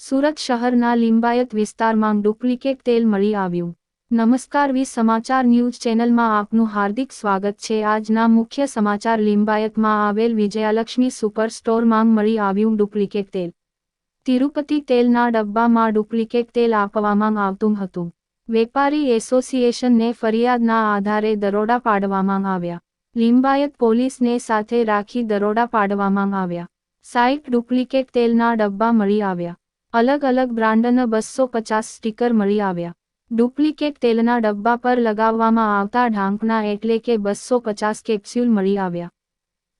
સુરત શહેરના લિંબાયત વિસ્તારમાં ડુપ્લિકેટ તેલ મળી આવ્યું. નમસ્કાર વી સમાચાર ન્યૂઝ ચેનલમાં આપનું હાર્દિક સ્વાગત છે. આજના મુખ્ય સમાચાર લિંબાયતમાં આવેલ વિજયાલક્ષ્મી સુપર સ્ટોરમાં મળી આવ્યું ડુપ્લિકેટ તેલ. તિરુપતિ તેલના ડબ્બામાં ડુપ્લિકેટ તેલ આપવામાં આવતું હતું. વેપારી એસોસિએશનને ફરિયાદના આધારે દરોડા પાડવામાં આવ્યા. લિંબાયત પોલીસને સાથે રાખી દરોડા પાડવામાં આવ્યા. સાઇટ ડુપ્લિકેટ તેલના ડબ્બા મળી આવ્યા. અલગ અલગ બ્રાન્ડના બસો પચાસ સ્ટીકર મળી આવ્યા. ડુપ્લિકેટ તેલના ડબ્બા પર લગાવવામાં આવતા ઢાંકના એટલે કે બસો પચાસ કેપ્સ્યુલ મળી આવ્યા.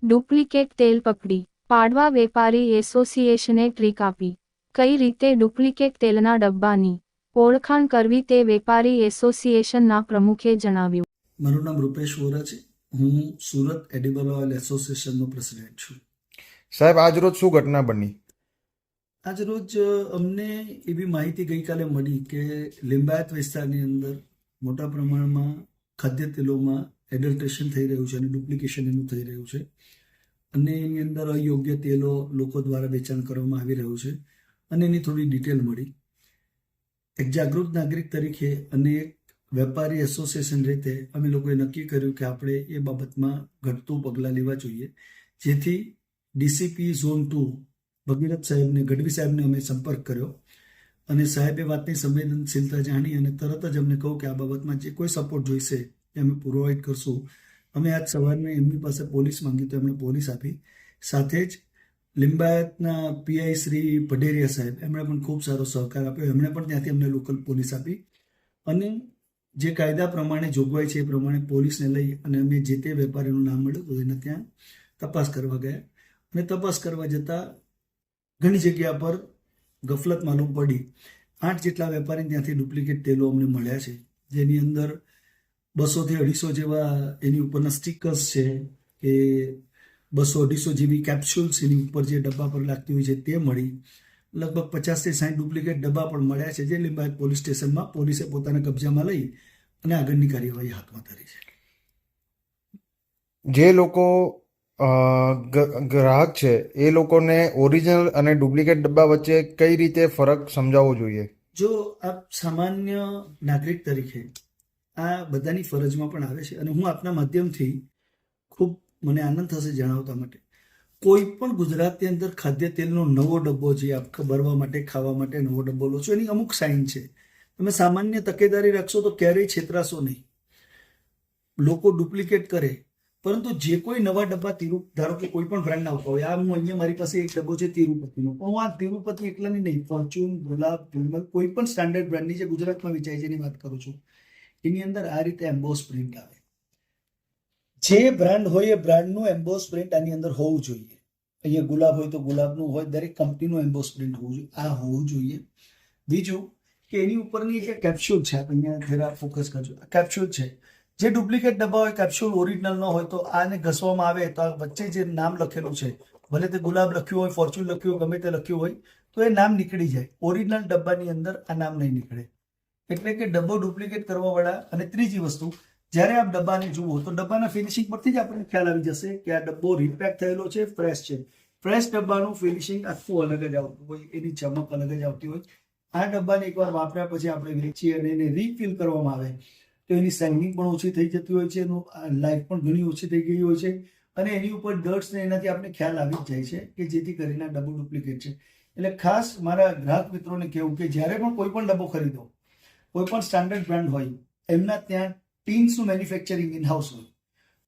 ડુપ્લિકેટ તેલ પકડી. પાડવા વેપારી એસોસિએશને ટ્રીક આપી. કઈ રીતે ડુપ્લિકેટ તેલના ડબ્બાની ઓળખાણ કરવી તે વેપારી એસોસિએશનના પ્રમુખે જણાવ્યું. મારું નામ રૂપેશ વોરા છે. હું સુરત એડિબલ ઓઇલ એસોસિએશનનો પ્રેસિડેન્ટ છું. સાહેબ આજ રોજ શું ઘટના બની? આજ રોજ અમને એવી માહિતી ગઈકાલે મળી કે લિંબાયત વિસ્તારની અંદર મોટા પ્રમાણમાં ખાદ્ય તેલોમાં એડલ્ટ્રેશન થઈ રહ્યું છે અને ડુપ્લિકેશન એનું થઈ રહ્યું છે. અને એની અંદર અયોગ્ય તેલો લોકો દ્વારા વેચાણ કરવામાં આવી રહ્યું છે. અને એની થોડી ડિટેલ મળી. એક જાગૃત નાગરિક તરીકે અને એક વેપારી એસોસિએશન રીતે અમે લોકોએ નક્કી કર્યું કે આપણે એ બાબતમાં ઘટતું પગલાં લેવા જોઈએ. જેથી ડીસીપી ઝોન ટુ ભગીરથ સાહેબને, ગઢવી સાહેબને અમે સંપર્ક કર્યો. અને સાહેબે વાતની સંવેદનશીલતા જાણી અને તરત જ અમને કહું કે આ બાબતમાં જે કોઈ સપોર્ટ જોઈશે એ અમે પ્રોવાઈડ કરશું. અમે આજ સવારને એમની પાસે પોલીસ માંગી તો એમણે પોલીસ આપી. સાથે જ લિંબાયતના પીઆઈ શ્રી પઢેરિયા સાહેબ એમણે પણ ખૂબ સારો સહકાર આપ્યો. એમણે પણ ત્યાંથી અમને લોકલ પોલીસ આપી. અને જે કાયદા પ્રમાણે જોગવાઈ છે એ પ્રમાણે પોલીસને લઈ અને અમે જે તે વેપારીનું નામ મળ્યું એને ત્યાં તપાસ કરવા ગયા. અને તપાસ કરવા જતાં ઘણી જગ્યા પર ગફલત માલુમ પડી આઠ જેટલા વેપારી ત્યાંથી ડુપ્લિકેટ તેલો અમને મળ્યા છે. જેની અંદર બસોથી અઢીસો જેવા એની ઉપરના સ્ટીકર્સ છે કે બસો અઢીસો જેવી કેપ્સ્યુલ્સ એની ઉપર જે ડબ્બા પર લાગતી હોય છે તે મળી. લગભગ પચાસથી સાઠ ડુપ્લિકેટ ડબ્બા પણ મળ્યા છે જે લીંબાયત પોલીસ સ્ટેશનમાં પોલીસે પોતાના કબજામાં લઈ અને આગળની કાર્યવાહી હાથમાં ધરી છે. જે લોકો ગ્રાહક છે, એ લોકોને ઓરિજિનલ અને ડુપ્લિકેટ ડબ્બા વચ્ચે કઈ રીતે ફરક સમજાવવો જોઈએ? જો આપ સામાન્ય નાગરિક તરીકે આ બધાની ફરજમાં પણ આવે છે અને હું આપના માધ્યમથી ખૂબ મને આનંદ થશે જણાવતા માટે. કોઈ પણ ગુજરાતની અંદર ખાદ્ય તેલનો નવો ડબ્બો જે આપ ભરવા માટે, ખાવા માટે નવો ડબ્બો લો છો, એની અમુક સાઇન છે. તમે સામાન્ય તકેદારી રાખશો તો ક્યારેય છેતરાશો નહીં. લોકો ડુપ્લિકેટ કરે પરંતુ જે કોઈ નવા ડબ્બા તિરુ ધારો કે કોઈ પણ બ્રાન્ડ આવતા હોય આ હું અહીંયા મારી પાસે એક ડબ્બો છે તિરુપતિનો. હું આ તિરુપતિ એકલાની નહીં ફોર્ચ્યુન ગુલાબ વિમલ કોઈ પણ સ્ટાન્ડર્ડ બ્રાન્ડની જે ગુજરાતમાં વેચાય છે એની વાત કરું છું. એની અંદર આ રીતે એમ્બોસ પ્રિન્ટ આવે. જે બ્રાન્ડ હોય એ બ્રાન્ડનું એમ્બોસ પ્રિન્ટ આની અંદર હોવું જોઈએ. અહીંયા ગુલાબ હોય તો ગુલાબનું હોય, દરેક કંપનીનું એમ્બોસ પ્રિન્ટ હોવું જોઈએ. આ હોવું જોઈએ. બીજું કે એની ઉપરની જે કેપ્સ્યુલ છે અહીંયા જરા ફોકસ કરજો. આ કેપ્સ્યુલ છે જે ડુપ્લિકેટ ડબ્બા હોય કેપ્સ્યુલ ઓરિજિનલ ન હોય, તો આને ઘસવામાં આવે, તો આ વચ્ચે જે નામ લખેલું છે, ભલે તે ગુલાબ લખ્યું હોય ફોર્ચ્યુન લખ્યું હોય, ગમે તે લખ્યું હોય, તો એ નામ નીકળી જાય. ઓરિજિનલ ડબ્બાની અંદર આ નામ નહીં નીકળે. એટલે કે ડબ્બો ડુપ્લિકેટ કરવાવાળા અને ત્રીજી વસ્તુ, જ્યારે આપ ડબ્બાને જુઓ, તો ડબ્બાના ફિનિશિંગ પરથી જ આપણને ખ્યાલ આવી જશે કે આ ડબ્બો રીપેક થયેલો છે ફ્રેશ છે. ફ્રેશ ડબ્બાનું ફિનિશિંગ આખું અલગ જ આવતું હોય, એની ચમક અલગ જ આવતી હોય. આ ડબ્બાને એકવાર વાપર્યા પછી આપણે વેચીએ અને એને રીફિલ કરવામાં આવે. તો એની સેંગિંગ પણ ઓછી થઈ જતી હોય છે, એનું લાઈફ પણ ઘણી ઓછી થઈ ગઈ હોય છે. અને એની ઉપર ડર્ટ્સ ને એનાથી આપણે ખ્યાલ આવી જ જાય છે કે જેથી કરીને ડબ્બો ડુપ્લિકેટ છે. એટલે ખાસ મારા ગ્રાહક મિત્રોને કહેવું કે જ્યારે પણ કોઈ પણ ડબ્બો ખરીદો, કોઈ પણ સ્ટાન્ડર્ડ બ્રાન્ડ હોય, એમના ત્યાં ટીન્સનું મેન્યુફેક્ચરિંગ ઇનહાઉસ હોય.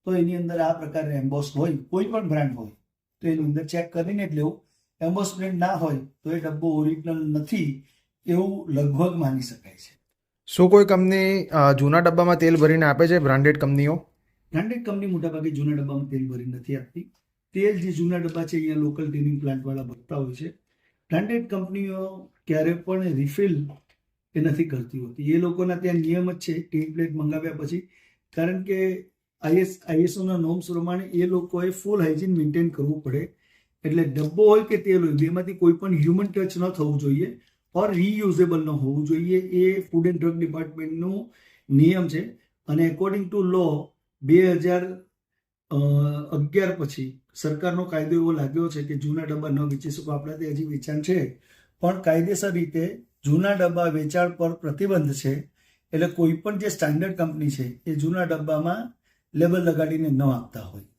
તો એની અંદર આ પ્રકારે એમ્બોસ હોય, કોઈ પણ બ્રાન્ડ હોય, તો એની અંદર ચેક કરીને જ લેવું. એમ્બોસ બ્રાન્ડ ના હોય, તો એ ડબ્બો ઓરિજિનલ નથી એવું લગભગ માની શકાય છે. શું કોઈ કંપની જૂના ડબ્બામાં તેલ ભરીને આપે છે બ્રાન્ડેડ કંપનીઓ? બ્રાન્ડેડ કંપની મોટાભાગે જૂના ડબ્બામાં તેલ ભરી નથી આપતી. તેલ જે જૂના ડબ્બા છે, અહીંયા લોકલ ટ્રેનિંગ પ્લાન્ટવાળા ભરતા હોય છે. બ્રાન્ડેડ કંપનીઓ ક્યારે પણ રિફિલ એ નથી કરતી હોતી. એ લોકોના ત્યાં નિયમ જ છે ટીન પ્લેટ મંગાવ્યા પછી. કારણ કે આઈએસ, આઈએસઓના નોર્મ્સ પ્રમાણે એ લોકોએ ફૂલ હાઇજીન મેન્ટેન કરવું પડે. એટલે ડબ્બો હોય કે તેલ હોય, બેમાંથી કોઈ પણ હ્યુમન ટચ ન થવું જોઈએ. ઓર રીયુઝેબલ ન હોવું જોઈએ. એ ફૂડ એન્ડ ડ્રગ ડિપાર્ટમેન્ટનું નિયમ છે. અને એકોર્ડિંગ ટુ લો બે હજાર અગિયાર પછી સરકારનો કાયદો એવો લાગ્યો છે કે જૂના ડબ્બા ન વેચી શકો. આપણા તે હજી વેચાણ છે. પણ કાયદેસર રીતે જૂના ડબ્બા વેચાણ પર પ્રતિબંધ છે. એટલે કોઈ પણ જે સ્ટાન્ડર્ડ કંપની છે, એ જૂના ડબ્બામાં લેબલ લગાડીને ન આપતા હોય.